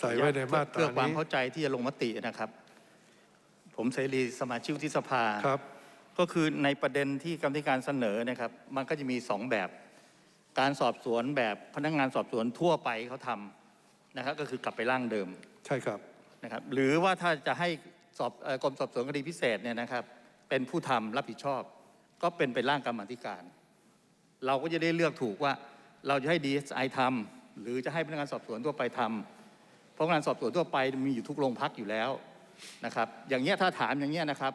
ใส่ไว้ในมาตราเพื่อความนี้เข้าใจที่จะลงมตินะครับ ผมเสรีสมาชิกวุฒิสภาครับ ก็คือในประเด็นที่กรรมธิการเสนอนะครับ มันก็จะมีสองแบบ การสอบสวนแบบพนักงานสอบสวนทั่วไปเขาทำนะครับ ก็คือกลับไปร่างเดิม ใช่ครับนะครับ หรือว่าถ้าจะให้สอบเอ่อกรมสอบสวนคดีพิเศษเนี่ยนะครับ เป็นผู้ทำรับผิดชอบ ก็เป็นไปร่างกรรมาธิการ เราก็จะได้เลือกถูกว่าเราจะให้ DSI ทำหรือจะให้พนักงานสอบสวนทั่วไปทำ เพราะงานสอบสวนทั่วไปมีอยู่ทุกโรงพักอยู่แล้วนะครับอย่างเงี้ยถ้าถามอย่างเงี้ยนะครับ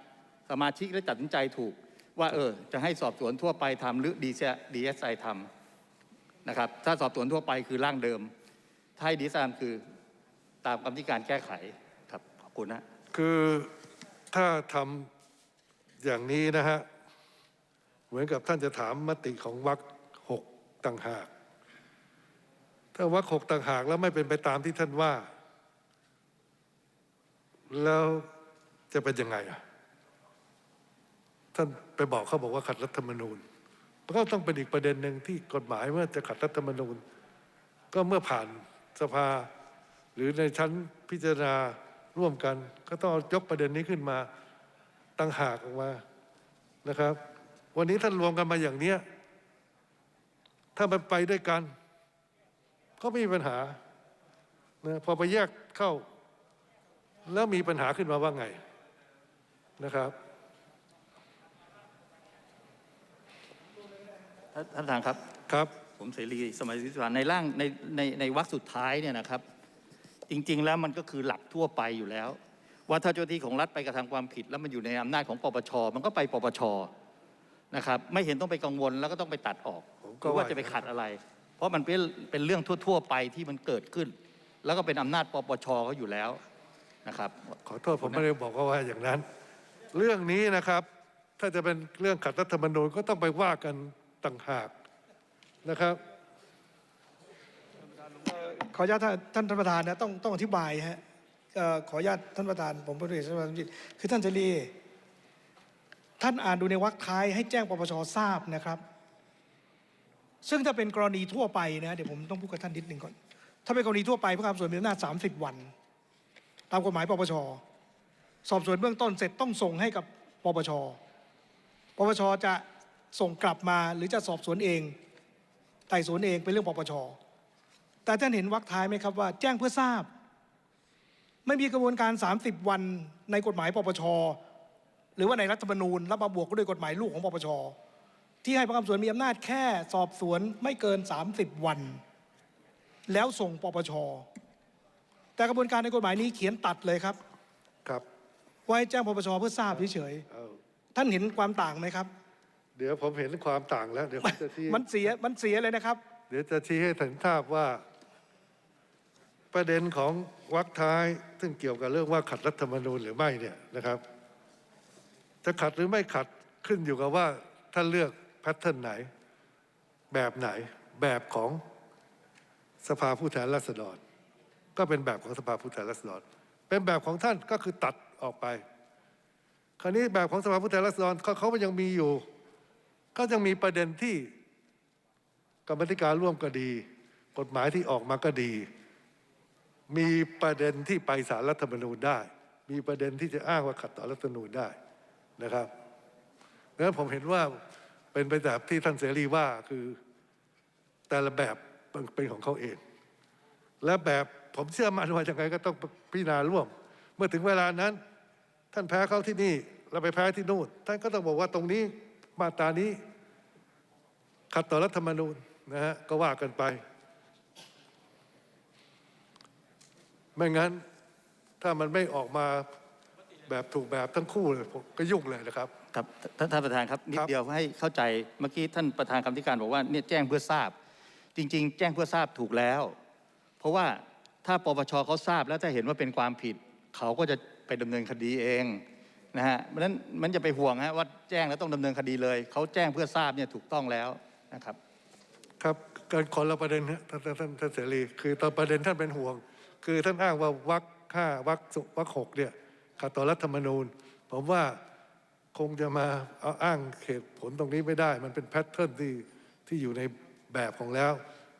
สมาชิกได้ตัดสินใจถูกว่าเออจะให้สอบสวนทั่วไปทำหรือ DSI ทำนะครับถ้าสอบสวนทั่วไปคือร่างเดิมถ้าให้ DSI ทำคือตามกรรมธิการแก้ไขครับขอบคุณนะคือถ้าทำอย่างนี้นะฮะเหมือนกับท่านจะถามมติของวรรคหกต่างหาก ถ้าวรรคหกต่างหากแล้วไม่เป็นไปตามที่ท่านว่า แล้วจะเป็นยังไงอะท่านไปบอกเขาบอกว่าขัดรัฐธรรมนูญมันก็ต้องเป็นอีกประเด็นหนึ่งที่กฎหมายเมื่อจะขัดรัฐธรรมนูญ ก็เมื่อผ่านสภา หรือในชั้นพิจารณาร่วมกัน ก็ต้องยกประเด็นนี้ขึ้นมาตั้งหากออกมานะครับ วันนี้ท่านรวมกันมาอย่างเนี้ยถ้ามันไปด้วยกัน ก็ไม่มีปัญหานะพอไปแยกเข้า แล้วมีปัญหาขึ้นมาว่าไงนะครับท่านท่านประธานครับครับ ผมเสรีสมาชิกวุฒิสภาในร่างในในในวรรคสุดท้ายเนี่ยนะครับ จริง ๆ แล้วมันก็คือหลักทั่วไปอยู่แล้ว ว่าถ้าเจ้าหน้าที่ของรัฐไปกระทำความผิด แล้วมันอยู่ในอำนาจของปปช มันก็ไปปปชนะครับ ไม่เห็นต้องไปกังวลแล้วก็ต้องไปตัดออกผมก็หรือว่าว่าจะไปขัดอะไร เพราะมันเป็นเป็นเรื่องทั่ว ๆ ไปที่มันเกิดขึ้น แล้วก็เป็นอำนาจปปชเขาอยู่แล้วนะครับ ขอโทษผมไม่ได้บอกว่าอย่างนั้น เรื่องนี้นะครับ ถ้าจะเป็นเรื่องขัดรัฐธรรมนูญก็ต้องไปว่ากันต่างหากนะครับขออนุญาตท่านท่านท่านประธานนะต้องต้องอธิบายฮะเอ่อขออนุญาตท่านประธานผมเป็นเอกสารจิตคือท่านเจรีท่านอ่านดูในวรรคท้ายให้แจ้งปปชทราบนะครับ ซึ่งถ้าเป็นกรณีทั่วไปนะเดี๋ยวผมต้องพูดกับท่านนิดหนึ่งก่อน ถ้าเป็นกรณีทั่วไปพนักงานสอบสวนมีอำนาจ30 วัน ตามกฎหมายปปชสอบสวนเบื้องต้นเสร็จต้องส่งให้กับปปชปปชจะส่งกลับมาหรือจะสอบสวนเองไต่สวนเองเป็นเรื่องปปชแต่ท่านเห็นวรรคท้ายไหมครับว่า แจ้งเพื่อทราบ ไม่มีกระบวนการ 30 วันในกฎหมายปปชหรือว่าในรัฐธรรมนูญแล้วมาบวกด้วยกฎหมายลูกของปปช ที่ให้พนักงานสอบสวนมีอำนาจแค่สอบสวนไม่เกิน 30 วัน แล้วส่งปปชแต่กระบวนการในกฎหมายนี้เขียนตัดเลยครับ ครับว่าให้แจ้งปปชเพื่อทราบเฉยเอาๆท่านเห็นความต่างไหมครับ เดี๋ยวผมเห็นความต่างแล้วเดี๋ยวผมจะชี้มันเสียมันเสียเลยนะครับ เดี๋ยวจะชี้ให้ถึงทราบว่า ประเด็นของวรรคท้าย ซึ่งเกี่ยวกับเรื่องว่าขัดรัฐธรรมนูญหรือไม่เนี่ยนะครับ จะขัดหรือไม่ขัดขึ้นอยู่กับว่าท่านเลือก แพทเทิร์นไหน แบบไหน แบบของสภาผู้แทนราษฎร ก็เป็นแบบของสภาผู้แทนราษฎร เป็นแบบของท่านก็คือตัดออกไป คราวนี้แบบของสภาผู้แทนราษฎรเขาเขายังมีอยู่ ก็ยังมีประเด็นที่กรรมธิการร่วมก็ดี กฎหมายที่ออกมาก็ดี มีประเด็นที่ไปสารรัฐธรรมนูญได้ มีประเด็นที่จะอ้างว่าขัดต่อรัฐธรรมนูญได้นะครับดังนั้นผมเห็นว่า เป็นไปแบบที่ท่านเสรีว่าคือแต่ละแบบเป็นของเขาเอง และแบบผมเชื่อมั่นว่าอยังไงก็ต้องพิจารณาร่วม เมื่อถึงเวลานั้น ท่านแพ้เขาที่นี่เราไปแพ้ที่นู่นท่านก็ต้องบอกว่าตรงนี้มาตรานี้ ขัดต่อรัฐธรรมนูญนะฮะก็ว่ากันไป ไม่งั้นถ้ามันไม่ออกมา แบบถูกแบบทั้งคู่เลยผมก็ยุ่งเลยนะครับ ครับท่านท่านประธานครับนิดครับเดียวให้เข้าใจเมื่อกี้ท่านประธานกรรมธิการบอกว่าเนี่ยแจ้งเพื่อทราบ จริง ๆ แจ้งเพื่อทราบถูกแล้ว เพราะว่าถ้าปปชเขาทราบแล้วถ้าเห็นว่าเป็นความผิด เขาก็จะไปดำเนินคดีเองนะฮะเพราะฉะนั้นมันจะไปห่วงฮะว่าแจ้งแล้วต้องดำเนินคดีเลย เขาแจ้งเพื่อทราบเนี่ยถูกต้องแล้วนะครับ ครับเกินคนละประเด็นฮะท่านท่านท่านท่านเสรีคือตอนประเด็นท่านเป็นห่วง คือท่านอ้างว่าวักห้าวักวักหกเนี่ย ขัดต่อรัฐธรรมนูญ ผมว่าคงจะมาเอาอ้างเหตุผลตรงนี้ไม่ได้ มันเป็นแพทเทิร์นที่ที่อยู่ในแบบของแล้ว